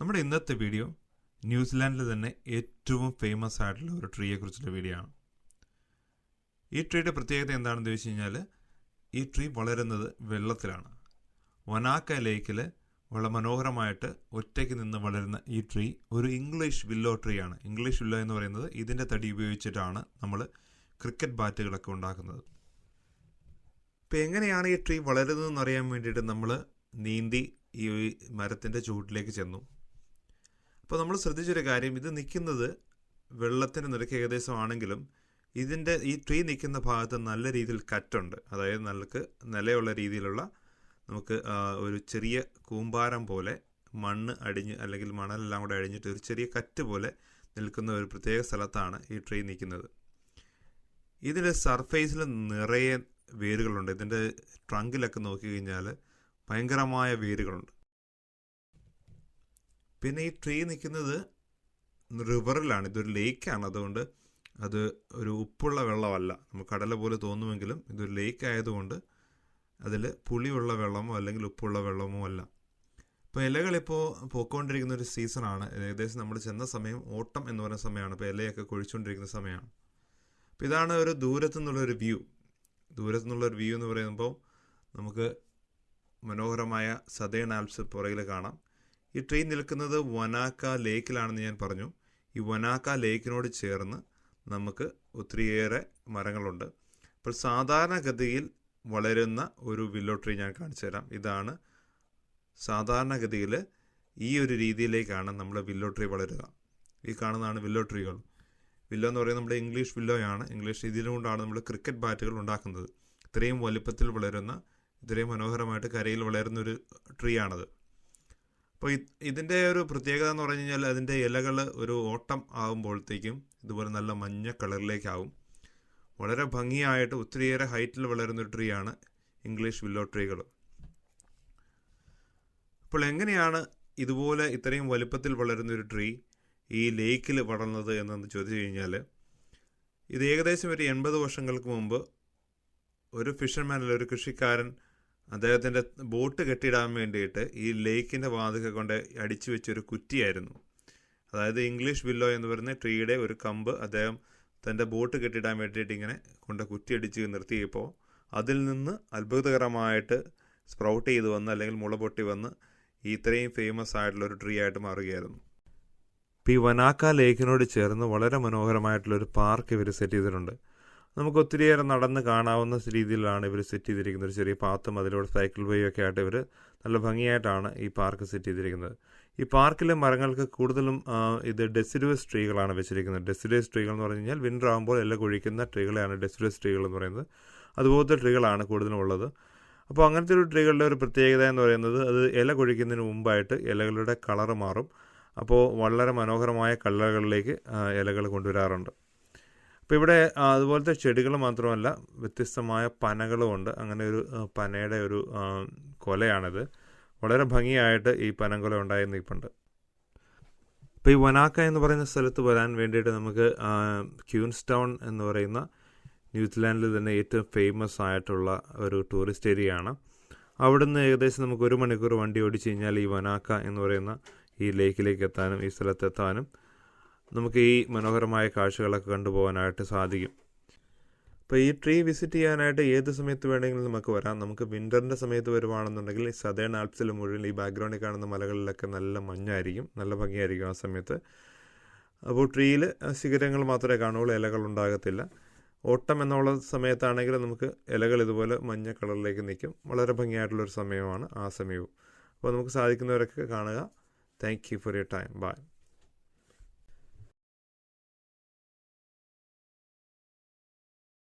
നമ്മുടെ ഇന്നത്തെ വീഡിയോ ന്യൂസിലാൻഡിലെ തന്നെ ഏറ്റവും ഫേമസ് ആയിട്ടുള്ള ഒരു ട്രീയെ കുറിച്ചുള്ള വീഡിയോ ആണ്. ഈ ട്രീയുടെ പ്രത്യേകത എന്താണെന്ന് ചോദിച്ചു കഴിഞ്ഞാൽ ഈ ട്രീ വളരുന്നത് വെള്ളത്തിലാണ്. വനാക്ക ലേക്കിൽ വളരെ മനോഹരമായിട്ട് ഒറ്റയ്ക്ക് നിന്ന് വളരുന്ന ഈ ട്രീ ഒരു ഇംഗ്ലീഷ് വില്ലോ ട്രീ ആണ്. ഇംഗ്ലീഷ് വില്ലോ എന്ന് പറയുന്നത് ഇതിന്റെ തടി ഉപയോഗിച്ചിട്ടാണ് നമ്മൾ ക്രിക്കറ്റ് ബാറ്റുകളൊക്കെ ഉണ്ടാക്കുന്നത്. ഇപ്പം എങ്ങനെയാണ് ഈ ട്രീ വളരുന്നതെന്ന് അറിയാൻ വേണ്ടിയിട്ട് നമ്മൾ നീന്തി ഈ മരത്തിന്റെ ചുവട്ടിലേക്ക് ചെന്നു. അപ്പോൾ നമ്മൾ ശ്രദ്ധിച്ചൊരു കാര്യം ഇത് നിൽക്കുന്നത് വെള്ളത്തിന് നിരക്ക് ഏകദേശം ആണെങ്കിലും ഇതിന്റെ ഈ ട്രീ നിൽക്കുന്ന ഭാഗത്ത് നല്ല രീതിയിൽ കറ്റുണ്ട്. അതായത് നമുക്ക് നിലയുള്ള രീതിയിലുള്ള നമുക്ക് ഒരു ചെറിയ കൂമ്പാരം പോലെ മണ്ണ് അടിഞ്ഞ് അല്ലെങ്കിൽ മണലെല്ലാം കൂടെ അടിഞ്ഞിട്ട് ഒരു ചെറിയ കറ്റ് പോലെ നിൽക്കുന്ന ഒരു പ്രത്യേക സ്ഥലത്താണ് ഈ ട്രീ നിൽക്കുന്നത് ഇതിന്റെ സർഫേസിൽ നിറയെ വേരുകളുണ്ട്. ഇതിന്റെ ട്രങ്കിലൊക്കെ നോക്കി കഴിഞ്ഞാൽ ഭയങ്കരമായ വേരുകളുണ്ട്. പിന്നെ ഈ ട്രീ നിൽക്കുന്നത് റിവറിലാണ് ഇതൊരു ലേക്കാണ്. അതുകൊണ്ട് അത് ഒരു ഉപ്പുള്ള വെള്ളമല്ല. നമുക്ക് കടല പോലെ തോന്നുമെങ്കിലും ഇതൊരു ലേക്ക് ആയതുകൊണ്ട് അതിൽ പുളിയുള്ള വെള്ളമോ അല്ലെങ്കിൽ ഉപ്പുള്ള വെള്ളമോ അല്ല. ഇപ്പോൾ ഇലകളിപ്പോൾ പോയിക്കൊണ്ടിരിക്കുന്ന ഒരു സീസണാണ്. ഏകദേശം നമ്മൾ ചെന്ന സമയം ഓട്ടം എന്ന് പറയുന്ന സമയമാണ്. ഇപ്പോൾ ഇലയൊക്കെ കൊഴിച്ചുകൊണ്ടിരിക്കുന്ന സമയമാണ്. അപ്പോൾ ഇതാണ് ഒരു ദൂരത്തു നിന്നുള്ളൊരു വ്യൂ. ദൂരത്തു നിന്നുള്ളൊരു വ്യൂ എന്ന് പറയുമ്പോൾ നമുക്ക് മനോഹരമായ സദേൺ ആൽപ്സ് പുറകിൽ കാണാം. ഈ ട്രെയിൻ നിൽക്കുന്നത് വനാക്ക ലേക്കിലാണെന്ന് ഞാൻ പറഞ്ഞു. ഈ വനാക്ക ലേക്കിനോട് ചേർന്ന് നമുക്ക് ഒത്തിരിയേറെ മരങ്ങളുണ്ട്. അപ്പോൾ സാധാരണഗതിയിൽ വളരുന്ന ഒരു വില്ലോ ട്രീ ഞാൻ കാണിച്ചു തരാം. ഇതാണ് സാധാരണഗതിയിൽ ഈ ഒരു രീതിയിലേക്കാണ് നമ്മൾ വില്ലോ ട്രീ വളരുക. ഈ കാണുന്നതാണ് വില്ലോ ട്രീകൾ. വില്ലോ എന്ന് പറയുന്നത് നമ്മുടെ ഇംഗ്ലീഷ് വില്ലോയാണ്. ഇംഗ്ലീഷ് ഇതിലുകൊണ്ടാണ് നമ്മൾ ക്രിക്കറ്റ് ബാറ്റുകൾ ഉണ്ടാക്കുന്നത്. ഇത്രയും വലുപ്പത്തിൽ വളരുന്ന ഇത്രയും മനോഹരമായിട്ട് കരയിൽ വളരുന്ന ഒരു ട്രീ ആണത്. അപ്പോൾ ഇതിന്റെ ഒരു പ്രത്യേകത എന്ന് പറഞ്ഞു കഴിഞ്ഞാൽ അതിന്റെ ഇലകൾ ഒരു ഓട്ടം ആകുമ്പോഴത്തേക്കും ഇതുപോലെ നല്ല മഞ്ഞ കളറിലേക്കാവും. വളരെ ഭംഗിയായിട്ട് ഒത്തിരിയേറെ ഹൈറ്റിൽ വളരുന്ന ഒരു ആണ് ഇംഗ്ലീഷ് വില്ലോ ട്രീകൾ. അപ്പോൾ എങ്ങനെയാണ് ഇതുപോലെ ഇത്രയും വലുപ്പത്തിൽ വളരുന്ന ഒരു ട്രീ ഈ ലേക്കിൽ വളർന്നത് എന്നു ചോദിച്ചു കഴിഞ്ഞാൽ ഇത് ഏകദേശം ഒരു എൺപത് വർഷങ്ങൾക്ക് മുമ്പ് ഒരു ഫിഷർമാൻ ഒരു കൃഷിക്കാരൻ അദ്ദേഹത്തിന്റെ ബോട്ട് കെട്ടിയിടാൻ വേണ്ടിയിട്ട് ഈ ലേക്കിന്റെ വാതിക കൊണ്ട് അടിച്ചു വെച്ചൊരു കുറ്റിയായിരുന്നു. അതായത് ഇംഗ്ലീഷ് വില്ലോ എന്ന് പറയുന്ന ട്രീയുടെ ഒരു കമ്പ് അദ്ദേഹം തന്റെ ബോട്ട് കെട്ടിടാൻ വേണ്ടിയിട്ട് ഇങ്ങനെ കൊണ്ട് കുറ്റി അടിച്ച് നിർത്തിയപ്പോൾ അതിൽ നിന്ന് അത്ഭുതകരമായിട്ട് സ്പ്രൗട്ട് ചെയ്ത് വന്ന് അല്ലെങ്കിൽ മുള പൊട്ടി വന്ന് ഇത്രയും ഫേമസ് ആയിട്ടുള്ള ഒരു ട്രീ ആയിട്ട് മാറുകയായിരുന്നു. ഇപ്പോൾ ഈ വനാക്ക ലേക്കിനോട് ചേർന്ന് വളരെ മനോഹരമായിട്ടുള്ള ഒരു പാർക്ക് ഇവർ സെറ്റ് ചെയ്തിട്ടുണ്ട്. നമുക്ക് ഒത്തിരിയേറെ നടന്ന് കാണാവുന്ന രീതിയിലാണ് ഇവർ സെറ്റ് ചെയ്തിരിക്കുന്നത്. ഒരു ചെറിയ പാത്തും അതിലൂടെ സൈക്കിൾ വേ ഒക്കെ ആയിട്ട് ഇവർ നല്ല ഭംഗിയായിട്ടാണ് ഈ പാർക്ക് സെറ്റ് ചെയ്തിരിക്കുന്നത്. ഈ പാർക്കിലെ മരങ്ങൾക്ക് കൂടുതലും ഇത് ഡെസിഡുവസ് ട്രീകളാണ് വെച്ചിരിക്കുന്നത്. ഡെസിഡുവസ് ട്രീകൾ എന്ന് പറഞ്ഞു കഴിഞ്ഞാൽ വിന്റർ ആകുമ്പോൾ എല്ലാം കൊഴിക്കുന്ന ട്രീകളെയാണ് ഡെസിഡുവസ് ട്രീകൾ എന്ന് പറയുന്നത്. അതുപോലത്തെ ട്രീകളാണ് കൂടുതലും ഉള്ളത്. അപ്പോൾ അങ്ങനത്തെ ഒരു ട്രീകളുടെ ഒരു പ്രത്യേകത എന്ന് പറയുന്നത് അത് ഇല കൊഴിക്കുന്നതിന് മുമ്പായിട്ട് ഇലകളുടെ കളറ് മാറും. അപ്പോൾ വളരെ മനോഹരമായ കളറുകളിലേക്ക് ഇലകൾ കൊണ്ടുവരാറുണ്ട്. അപ്പോൾ ഇവിടെ അതുപോലത്തെ ചെടികൾ മാത്രമല്ല വ്യത്യസ്തമായ പനകളുമുണ്ട് അങ്ങനെ ഒരു പനയുടെ ഒരു കൊലയാണിത്. വളരെ ഭംഗിയായിട്ട് ഈ പനംകൊല ഉണ്ടായി നിൽപ്പുണ്ട്. ഇപ്പോൾ ഈ വനാക്ക എന്ന് പറയുന്ന സ്ഥലത്ത് വരാൻ വേണ്ടിയിട്ട് നമുക്ക് ക്യൂൻസ് ടൗൺ എന്ന് പറയുന്ന ന്യൂസിലാൻഡിൽ തന്നെ ഏറ്റവും ഫേമസ് ആയിട്ടുള്ള ഒരു ടൂറിസ്റ്റ് ഏരിയ ആണ്. അവിടുന്ന് ഏകദേശം നമുക്ക് ഒരു മണിക്കൂർ വണ്ടി ഓടിച്ചു കഴിഞ്ഞാൽ ഈ വനാക്ക എന്ന് പറയുന്ന ഈ ലേക്കിലേക്ക് എത്താനും ഈ സ്ഥലത്തെത്താനും നമുക്ക് ഈ മനോഹരമായ കാഴ്ചകളൊക്കെ കണ്ടുപോകാനായിട്ട് സാധിക്കും. അപ്പോൾ ഈ ട്രീ വിസിറ്റ് ചെയ്യാനായിട്ട് ഏത് സമയത്ത് വേണമെങ്കിലും നമുക്ക് വരാം. നമുക്ക് വിന്ററിന്റെ സമയത്ത് വരുവാണെന്നുണ്ടെങ്കിൽ സദേൺ ആൽപ്സിൽ മുഴുവൻ ഈ ബാക്ക്ഗ്രൗണ്ടിൽ കാണുന്ന മലകളിലൊക്കെ നല്ല മഞ്ഞായിരിക്കും. നല്ല ഭംഗിയായിരിക്കും ആ സമയത്ത്. അപ്പോൾ ട്രീയിൽ ശിഖരങ്ങൾ മാത്രമേ കാണുള്ളൂ ഇലകൾ ഉണ്ടാകത്തില്ല. ഓട്ടം എന്നുള്ള സമയത്താണെങ്കിൽ നമുക്ക് ഇലകൾ ഇതുപോലെ മഞ്ഞ കളറിലേക്ക് നിൽക്കും. വളരെ ഭംഗിയായിട്ടുള്ളൊരു സമയമാണ് ആ സമയവും. അപ്പോൾ നമുക്ക് സാധിക്കുന്നവരൊക്കെ കാണുക. Thank you for your time bye